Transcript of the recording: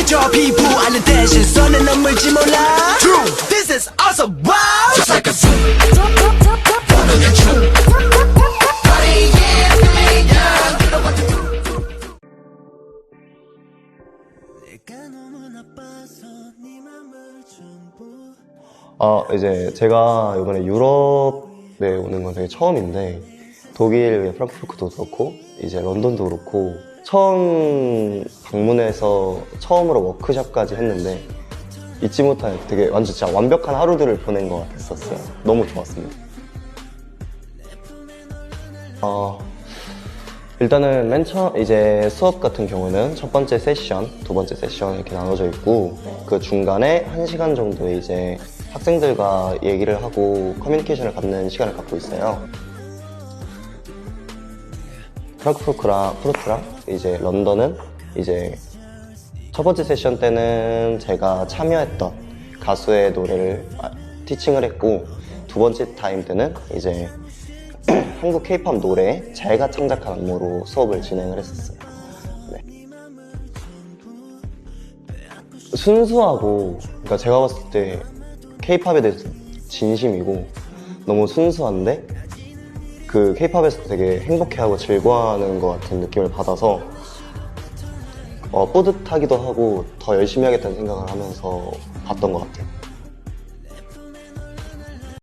그저 피부 안에 대신 손에 넘을지 몰라. This is awesome. Wow. Just like a zoo. 내가 너무 나빠서 네 맘을 전부 아, 이제 제가 이번에 유럽에 오는 건 되게 처음인데, 독일 프랑크푸르트도 그렇고, 이제 런던도 그렇고, 처음 방문해서 처음으로 워크숍까지 했는데, 잊지 못할 되게 완전 진짜 완벽한 하루들을 보낸 것 같았었어요. 너무 좋았습니다. 어, 일단은 맨 처음 이제 수업 같은 경우는 첫 번째 세션, 두 번째 세션 이렇게 나눠져 있고 그 중간에 한 시간 정도 이제 학생들과 얘기를 하고 커뮤니케이션을 갖는 시간을 갖고 있어요. 프랑크푸르트랑 프루트랑 이제 런던은 이제 첫 번째 세션 때는 제가 참여했던 가수의 노래를 아, 티칭을 했고 두 번째 타임 때는 이제 한국 케이팝 노래 제가 창작한 안무로 수업을 진행을 했었어요. 네. 순수하고 그러니까 제가 봤을 때 케이팝에 대해서 진심이고 너무 순수한데 그 케이팝에서 되게 행복해하고 즐거워하는 것 같은 느낌을 받아서 어, 뿌듯하기도 하고 더 열심히 하겠다는 생각을 하면서 봤던 것 같아요.